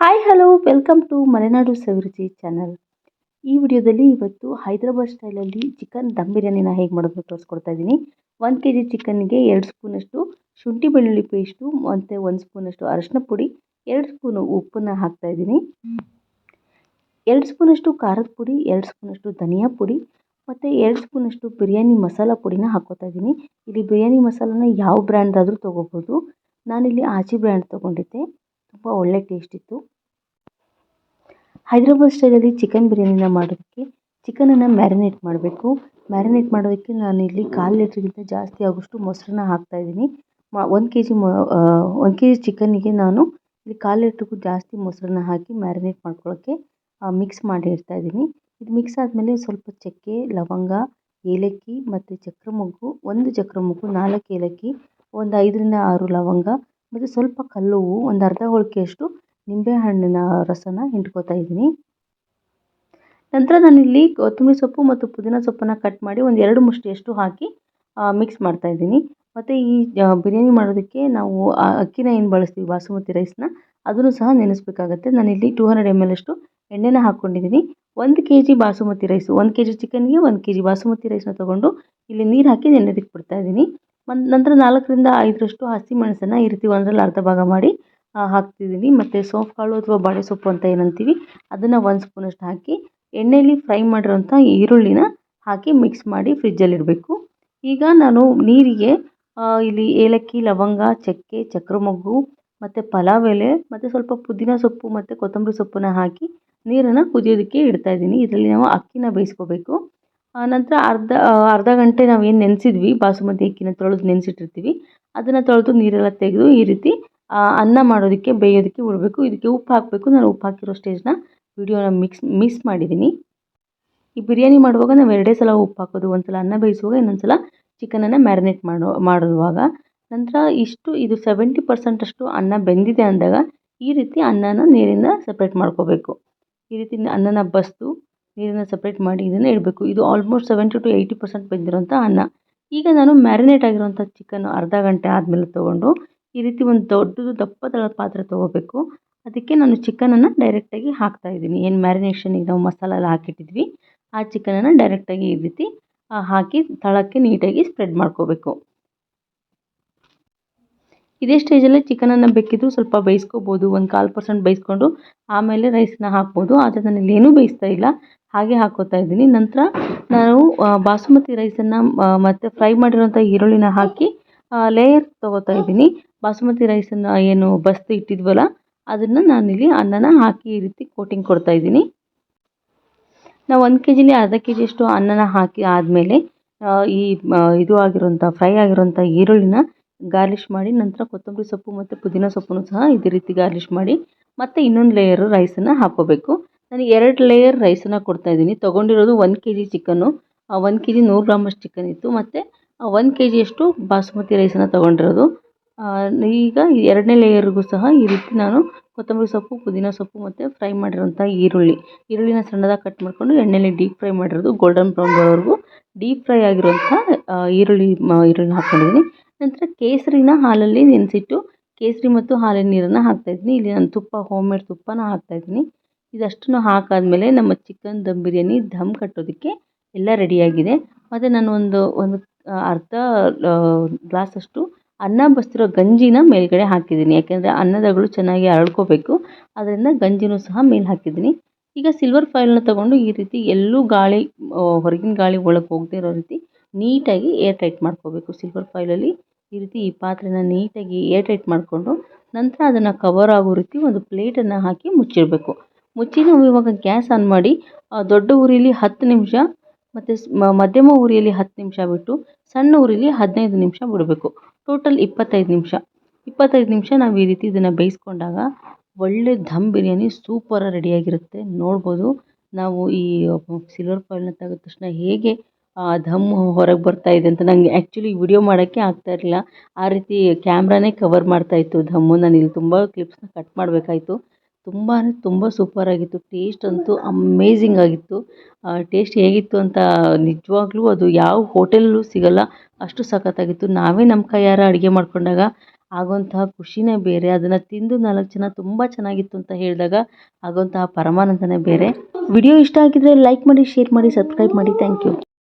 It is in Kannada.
Hi hello welcome to Malenadu Saviruchi channel ಈ ವಿಡಿಯೋದಲ್ಲಿ ಇವತ್ತು ಹೈದರಾಬಾದ್ ಸ್ಟೈಲಲ್ಲಿ ಚಿಕನ್ ದಮ್ ಬಿರಿಯಾನಿನ ಹೇಗೆ ಮಾಡೋದು ತೋರಿಸ್ಕೊಡ್ತಾ ಇದ್ದೀನಿ ಒಂದು ಕೆ ಜಿ ಚಿಕನ್ಗೆ ಎರಡು ಸ್ಪೂನಷ್ಟು ಶುಂಠಿ ಬೆಳ್ಳುಳ್ಳಿ ಪೇಸ್ಟು ಮತ್ತು ಒಂದು ಸ್ಪೂನಷ್ಟು ಅರಶಿನ ಪುಡಿ, ಎರಡು ಸ್ಪೂನು ಉಪ್ಪನ್ನು ಹಾಕ್ತಾ ಇದ್ದೀನಿ ಎರಡು ಸ್ಪೂನಷ್ಟು ಖಾರದ ಪುಡಿ, ಎರಡು ಸ್ಪೂನಷ್ಟು ಧನಿಯಾ ಪುಡಿ ಮತ್ತು ಎರಡು ಸ್ಪೂನಷ್ಟು ಬಿರಿಯಾನಿ ಮಸಾಲ ಪುಡಿನ ಹಾಕ್ಕೋತಾ ಇದ್ದೀನಿ ಇಲ್ಲಿ ಬಿರಿಯಾನಿ ಮಸಾಲನ ಯಾವ ಬ್ರ್ಯಾಂಡ್ದಾದರೂ ತೊಗೋಬೋದು. ನಾನಿಲ್ಲಿ ಆಚಿ ಬ್ರ್ಯಾಂಡ್ ತೊಗೊಂಡಿದ್ದೆ. ತುಂಬ ಒಳ್ಳೆ ಟೇಸ್ಟ್ ಇತ್ತು. ಹೈದರಾಬಾದ್ ಸ್ಟೈಲಲ್ಲಿ ಚಿಕನ್ ಬಿರಿಯಾನಿನ ಮಾಡೋದಕ್ಕೆ ಚಿಕನನ್ನು ಮ್ಯಾರಿನೇಟ್ ಮಾಡಬೇಕು. ಮ್ಯಾರಿನೇಟ್ ಮಾಡೋದಕ್ಕೆ ನಾನಿಲ್ಲಿ ಕಾಲು ಲೀಟ್ರಿಗಿಂತ ಜಾಸ್ತಿ ಆಗೋಷ್ಟು ಮೊಸರನ್ನ ಹಾಕ್ತಾಯಿದ್ದೀನಿ ಮ, ಒಂದು ಕೆ ಜಿ ಮೊ ಒಂದು ಕೆ ಜಿ ಚಿಕನ್ನಿಗೆ ನಾನು ಇಲ್ಲಿ ಕಾಲು ಲೀಟ್ರಿಗೂ ಜಾಸ್ತಿ ಮೊಸರನ್ನ ಹಾಕಿ ಮ್ಯಾರಿನೇಟ್ ಮಾಡ್ಕೊಳ್ಳೋಕ್ಕೆ ಮಿಕ್ಸ್ ಮಾಡಿ ಇಡ್ತಾಯಿದ್ದೀನಿ ಇದು ಮಿಕ್ಸ್ ಆದಮೇಲೆ ಸ್ವಲ್ಪ ಚಕ್ಕೆ, ಲವಂಗ, ಏಲಕ್ಕಿ ಮತ್ತು ಚಕ್ರ ಮೊಗ್ಗು ಒಂದು ಚಕ್ರ ಮೊಗ್ಗು ನಾಲ್ಕು ಏಲಕ್ಕಿ, ಒಂದು ಐದರಿಂದ ಆರು ಲವಂಗ ಮತ್ತು ಸ್ವಲ್ಪ ಕಲ್ಲುವು ಒಂದು ಅರ್ಧ ಹೋಳಿಕೆಯಷ್ಟು ನಿಂಬೆಹಣ್ಣಿನ ರಸನ ಹಿಂಡ್ಕೋತಾ ಇದ್ದೀನಿ. ನಂತರ ನಾನಿಲ್ಲಿ ಕೊತ್ತಂಬರಿ ಸೊಪ್ಪು ಮತ್ತು ಪುದೀನ ಸೊಪ್ಪನ್ನು ಕಟ್ ಮಾಡಿ ಒಂದು ಎರಡು ಮುಷ್ಟಿಯಷ್ಟು ಹಾಕಿ ಮಿಕ್ಸ್ ಮಾಡ್ತಾ ಇದ್ದೀನಿ. ಮತ್ತು ಈ ಬಿರಿಯಾನಿ ಮಾಡೋದಕ್ಕೆ ನಾವು ಅಕ್ಕಿನ ಏನು ಬಳಸ್ತೀವಿ, ಬಾಸುಮತಿ ರೈಸ್ನ ಅದನ್ನು ಸಹ ನೆನೆಸ್ಬೇಕಾಗತ್ತೆ. ನಾನಿಲ್ಲಿ ಟೂ ಹಂಡ್ರೆಡ್ ಎಂ ಎಲ್ ಅಷ್ಟು ಎಣ್ಣೆನ ಹಾಕ್ಕೊಂಡಿದ್ದೀನಿ ಒಂದು ಕೆ ಜಿ ಬಾಸುಮತಿ ರೈಸು ಒಂದು ಕೆ ಜಿ ಚಿಕನ್ಗೆ ಒಂದು ಕೆ ಜಿ ಬಾಸುಮತಿ ರೈಸ್ನ ತೊಗೊಂಡು ಇಲ್ಲಿ ನೀರು ಹಾಕಿ ನೆನೆದಕ್ಕೆ ಬಿಡ್ತಾ ಇದ್ದೀನಿ. ನಂತರ ನಾಲ್ಕರಿಂದ ಐದರಷ್ಟು ಹಸಿಮೆಣಸನ್ನು ಈ ರೀತಿ ಒಂದರಲ್ಲಿ ಅರ್ಧ ಭಾಗ ಮಾಡಿ ಹಾಕ್ತಿದ್ದೀನಿ ಮತ್ತು ಸೋಂಪು ಕಾಳು ಅಥವಾ ಬಾಳೆ ಸೊಪ್ಪು ಅಂತ ಏನಂತೀವಿ, ಅದನ್ನು ಒಂದು ಸ್ಪೂನಷ್ಟು ಹಾಕಿ ಎಣ್ಣೆಯಲ್ಲಿ ಫ್ರೈ ಮಾಡಿರೋಂಥ ಈರುಳ್ಳಿನ ಹಾಕಿ ಮಿಕ್ಸ್ ಮಾಡಿ ಫ್ರಿಜ್ಜಲ್ಲಿಡಬೇಕು ಈಗ ನಾನು ನೀರಿಗೆ ಇಲ್ಲಿ ಏಲಕ್ಕಿ, ಲವಂಗ, ಚಕ್ಕೆ, ಚಕ್ರಮೊಗ್ಗು, ಮತ್ತು ಪಲಾವ್ ಎಲೆ, ಮತ್ತು ಸ್ವಲ್ಪ ಪುದೀನ ಸೊಪ್ಪು ಮತ್ತು ಕೊತ್ತಂಬರಿ ಸೊಪ್ಪನ್ನು ಹಾಕಿ ನೀರನ್ನು ಕುದಿಯೋದಕ್ಕೆ ಇಡ್ತಾ ಇದ್ದೀನಿ. ಇದರಲ್ಲಿ ನಾವು ಅಕ್ಕಿನ ಬೇಯಿಸ್ಕೋಬೇಕು. ನಂತರ ಅರ್ಧ ಅರ್ಧ ಗಂಟೆ ನಾವು ಏನು ನೆನೆಸಿದ್ವಿ, ಬಾಸುಮತಿ ಅಕ್ಕಿನ ತೊಳೆದು ನೆನೆಸಿಟ್ಟಿರ್ತೀವಿ. ಅದನ್ನು ತೊಳೆದು ನೀರೆಲ್ಲ ತೆಗೆದು ಈ ರೀತಿ ಅನ್ನ ಮಾಡೋದಕ್ಕೆ, ಬೇಯೋದಕ್ಕೆ ಉಡಬೇಕು. ಇದಕ್ಕೆ ಉಪ್ಪು ಹಾಕಬೇಕು. ನಾನು ಉಪ್ಪು ಹಾಕಿರೋ ಸ್ಟೇಜ್ನ ವಿಡಿಯೋನ ಮಿಕ್ಸ್ ಮಿಸ್ ಮಾಡಿದ್ದೀನಿ ಈ ಬಿರಿಯಾನಿ ಮಾಡುವಾಗ ನಾವು ಎರಡೇ ಸಲ ಉಪ್ಪು ಹಾಕೋದು. ಒಂದು ಸಲ ಅನ್ನ ಬೇಯಿಸುವಾಗ ಇನ್ನೊಂದು ಸಲ ಚಿಕನನ್ನು ಮ್ಯಾರಿನೇಟ್ ಮಾಡೋ, ಮಾಡುವಾಗ. ನಂತರ ಇಷ್ಟು, ಇದು ಸೆವೆಂಟಿ ಪರ್ಸೆಂಟಷ್ಟು ಅನ್ನ ಬೆಂದಿದೆ ಅಂದಾಗ ಈ ರೀತಿ ಅನ್ನನ ನೀರಿಂದ ಸಪ್ರೇಟ್ ಮಾಡ್ಕೋಬೇಕು. ಈ ರೀತಿ ಅನ್ನನ ಬಸಿದು ನೀರನ್ನು ಸಪ್ರೇಟ್ ಮಾಡಿ ಇದನ್ನು ಇಡಬೇಕು. ಇದು almost seventy to eighty percent ಬೆಂದಿರೋಂಥ ಅನ್ನ. ಈಗ ನಾನು ಮ್ಯಾರಿನೇಟ್ ಆಗಿರೋಂಥ ಚಿಕನ್ ಅರ್ಧ ಗಂಟೆ ಆದಮೇಲೆ ತೊಗೊಂಡು ಈ ರೀತಿ ಒಂದು ದೊಡ್ಡದು ದಪ್ಪ ಪಾತ್ರೆ ತೊಗೋಬೇಕು. ಅದಕ್ಕೆ ನಾನು ಚಿಕನನ್ನು ಡೈರೆಕ್ಟಾಗಿ ಹಾಕ್ತಾ ಇದ್ದೀನಿ. ಏನು ಮ್ಯಾರಿನೇಷನಿಗೆ ನಾವು ಮಸಾಲ ಎಲ್ಲ ಹಾಕಿಟ್ಟಿದ್ವಿ, ಆ ಚಿಕನನ್ನು ಡೈರೆಕ್ಟಾಗಿ ಈ ರೀತಿ ಹಾಕಿ ತಳಕ್ಕೆ ನೀಟಾಗಿ ಸ್ಪ್ರೆಡ್ ಮಾಡ್ಕೋಬೇಕು. ಇದೇ ಸ್ಟೇಜಲ್ಲೇ ಚಿಕನನ್ನು ಬೇಕಿದ್ದರೂ ಸ್ವಲ್ಪ ಬೇಯಿಸ್ಕೋಬೋದು, ಒಂದು ಕಾಲು ಪರ್ಸೆಂಟ್ ಬೇಯಿಸ್ಕೊಂಡು ಆಮೇಲೆ ರೈಸನ್ನ ಹಾಕ್ಬೋದು. ಆದರೆ ನಾನು ಇಲ್ಲೇನೂ ಬೇಯಿಸ್ತಾ ಇಲ್ಲ. ಹಾಗೆ ಹಾಕೋತಾ ಇದ್ದೀನಿ. ನಂತರ ನಾವು ಬಾಸುಮತಿ ರೈಸನ್ನು ಮತ್ತು ಫ್ರೈ ಮಾಡಿರೋಂಥ ಈರುಳ್ಳಿನ ಹಾಕಿ ಲೇಯರ್ ತೊಗೋತಾ ಇದ್ದೀನಿ. ಬಾಸುಮತಿ ರೈಸನ್ನು ಏನು ಬಸ್ದು ಇಟ್ಟಿದ್ವಲ್ಲ, ಅದನ್ನು ನಾನಿಲ್ಲಿ ಅನ್ನನ ಹಾಕಿ ಈ ರೀತಿ ಕೋಟಿಂಗ್ ಕೊಡ್ತಾ ಇದ್ದೀನಿ. ನಾವು ಒಂದು ಕೆ ಜಿಲಿ ಅರ್ಧ ಕೆ ಜಿಯಷ್ಟು ಅನ್ನನ ಹಾಕಿ ಆದಮೇಲೆ ಈ ಇದು ಆಗಿರೋಂಥ ಫ್ರೈ ಆಗಿರೋಂಥ ಈರುಳ್ಳಿನ ಗಾರ್ಲಿಷ್ ಮಾಡಿ, ನಂತರ ಕೊತ್ತಂಬರಿ ಸೊಪ್ಪು ಮತ್ತು ಪುದೀನ ಸೊಪ್ಪನ್ನು ಸಹ ಇದೇ ರೀತಿ ಗಾರ್ಲಿಷ್ ಮಾಡಿ, ಮತ್ತು ಇನ್ನೊಂದು ಲೇಯರು ರೈಸನ್ನು ಹಾಕೋಬೇಕು. ನಾನು ಎರಡು ಲೇಯರ್ ರೈಸನ್ನು ಕೊಡ್ತಾ ಇದ್ದೀನಿ. ತೊಗೊಂಡಿರೋದು ಒಂದು K G chicken one K G ನೂರು ಗ್ರಾಮಷ್ಟು ಚಿಕನ್ ಇತ್ತು. ಮತ್ತು ಒನ್ ಕೆ ಜಿಯಷ್ಟು ಬಾಸುಮತಿ ರೈಸನ್ನು ತೊಗೊಂಡಿರೋದು. ಈಗ ಎರಡನೇ ಲೇಯರ್ಗೂ ಸಹ ಈ ರೀತಿ ನಾನು ಕೊತ್ತಂಬರಿ ಸೊಪ್ಪು, ಪುದೀನ ಸೊಪ್ಪು ಮತ್ತು ಫ್ರೈ ಮಾಡಿರೋಂಥ ಈರುಳ್ಳಿ. ಈರುಳ್ಳಿನ ಸಣ್ಣದಾಗಿ ಕಟ್ ಮಾಡಿಕೊಂಡು ಎಣ್ಣೆಯಲ್ಲಿ ಡೀಪ್ ಫ್ರೈ ಮಾಡಿರೋದು. ಗೋಲ್ಡನ್ ಬ್ರೌನ್ ಬರೋವರೆಗೂ ಡೀಪ್ ಫ್ರೈ ಆಗಿರೋಂಥ ಈರುಳ್ಳಿ ಈರುಳ್ಳಿ ಹಾಕ್ಕೊಂಡಿದ್ದೀನಿ ನಂತರ ಕೇಸರಿನ ಹಾಲಲ್ಲಿ ನೆನೆಸಿಟ್ಟು ಕೇಸರಿ ಮತ್ತು ಹಾಲಿನ ನೀರನ್ನು ಹಾಕ್ತಾಯಿದ್ದೀನಿ ಇಲ್ಲಿ ನಾನು ತುಪ್ಪ ಹೋಮ್ ಮೇಡ್ ತುಪ್ಪನ ಹಾಕ್ತಾಯಿದ್ದೀನಿ ಇದಷ್ಟನ್ನು ಹಾಕಾದಮೇಲೆ ನಮ್ಮ ಚಿಕನ್ ದಮ್ ಬಿರಿಯಾನಿ ಧಮ್ ಕಟ್ಟೋದಕ್ಕೆ ಎಲ್ಲ ರೆಡಿಯಾಗಿದೆ. ಮತ್ತು ನಾನು ಒಂದು ಒಂದು ಅರ್ಧ ಗ್ಲಾಸಷ್ಟು ಅನ್ನ ಬಸ್ತಿರೋ ಗಂಜಿನ ಮೇಲ್ಗಡೆ ಹಾಕಿದ್ದೀನಿ. ಯಾಕೆಂದರೆ ಅನ್ನದಗಳು ಚೆನ್ನಾಗಿ ಅರಳ್ಕೋಬೇಕು. ಅದರಿಂದ ಗಂಜಿನೂ ಸಹ ಮೇಲೆ ಹಾಕಿದ್ದೀನಿ. ಈಗ ಸಿಲ್ವರ್ ಫಾಯಿಲ್ನ ತೊಗೊಂಡು ಈ ರೀತಿ ಎಲ್ಲೂ ಗಾಳಿ ಹೊರಗಿನ ಗಾಳಿ ಒಳಗೆ ಹೋಗದೇ ಇರೋ ರೀತಿ ನೀಟಾಗಿ ಏರ್ ಟೈಟ್ ಮಾಡ್ಕೋಬೇಕು ಸಿಲ್ವರ್ ಫಾಯಿಲಲ್ಲಿ ಈ ರೀತಿ ಈ ಪಾತ್ರೆನ ನೀಟಾಗಿ ಏರ್ ಟೈಟ್ ಮಾಡಿಕೊಂಡು ನಂತರ ಅದನ್ನು ಕವರ್ ಆಗೋ ರೀತಿ ಒಂದು ಪ್ಲೇಟನ್ನು ಹಾಕಿ ಮುಚ್ಚಿರಬೇಕು ಮುಚ್ಚಿ ನಾವು ಇವಾಗ ಗ್ಯಾಸ್ ಆನ್ ಮಾಡಿ ದೊಡ್ಡ ಉರಿಯಲ್ಲಿ ಹತ್ತು ನಿಮಿಷ ಮತ್ತು ಮಧ್ಯಮ ಉರಿಯಲ್ಲಿ ಹತ್ತು ನಿಮಿಷ ಬಿಟ್ಟು ಸಣ್ಣ ಉರಿಲಿ ಹದಿನೈದು ನಿಮಿಷ ಬಿಡಬೇಕು. ಟೋಟಲ್ ಇಪ್ಪತ್ತೈದು ನಿಮಿಷ. ಇಪ್ಪತ್ತೈದು ನಿಮಿಷ ನಾವು ಈ ರೀತಿ ಇದನ್ನು ಬೇಯಿಸ್ಕೊಂಡಾಗ ಒಳ್ಳೆ ಧಮ್ ಬಿರಿಯಾನಿ ಸೂಪರಾಗಿ ರೆಡಿಯಾಗಿರುತ್ತೆ ನೋಡ್ಬೋದು ನಾವು ಈ ಸಿಲ್ವರ್ ಫಾಯಿಲ್ನ ತೆಗೆದ ತಕ್ಷಣ ಹೇಗೆ ಧಮ್ ಹೊರಗೆ ಬರ್ತಾ ಇದೆ ಅಂತ ನನಗೆ ಆ್ಯಕ್ಚುಲಿ ವಿಡಿಯೋ ಮಾಡೋಕ್ಕೆ ಆಗ್ತಾ ಇರಲಿಲ್ಲ. ಆ ರೀತಿ ಕ್ಯಾಮ್ರಾನೇ ಕವರ್ ಮಾಡ್ತಾ ಇತ್ತು ಧಮ್ಮು. ನಾನು ಇಲ್ಲಿ ತುಂಬ ಕ್ಲಿಪ್ಸ್ನ ಕಟ್ ಮಾಡಬೇಕಾಯಿತು. ತುಂಬ ಅಂದರೆ ತುಂಬ ಸೂಪರಾಗಿತ್ತು ಟೇಸ್ಟ್ ಅಂತೂ ಅಮೇಝಿಂಗ್ ಆಗಿತ್ತು. ಟೇಸ್ಟ್ ಹೇಗಿತ್ತು ಅಂತ ನಿಜವಾಗ್ಲೂ ಅದು ಯಾವ ಹೋಟೆಲಲ್ಲೂ ಸಿಗಲ್ಲ. ಅಷ್ಟು ಸಖತ್ತಾಗಿತ್ತು. ನಾವೇ ನಮ್ಮ ಕೈಯಾರ ಅಡುಗೆ ಮಾಡ್ಕೊಂಡಾಗ ಆಗುವಂತಹ ಖುಷಿನೇ ಬೇರೆ. ಅದನ್ನು ತಿಂದು ನಾಲ್ಕು ಜನ ತುಂಬ ಚೆನ್ನಾಗಿತ್ತು ಅಂತ ಹೇಳಿದಾಗ ಆಗುವಂತಹ ಪರಮಾನಂದನೇ ಬೇರೆ. ವಿಡಿಯೋ ಇಷ್ಟ ಆಗಿದ್ರೆ ಲೈಕ್ ಮಾಡಿ ಶೇರ್ ಮಾಡಿ ಸಬ್ಸ್ಕ್ರೈಬ್ ಮಾಡಿ. Thank you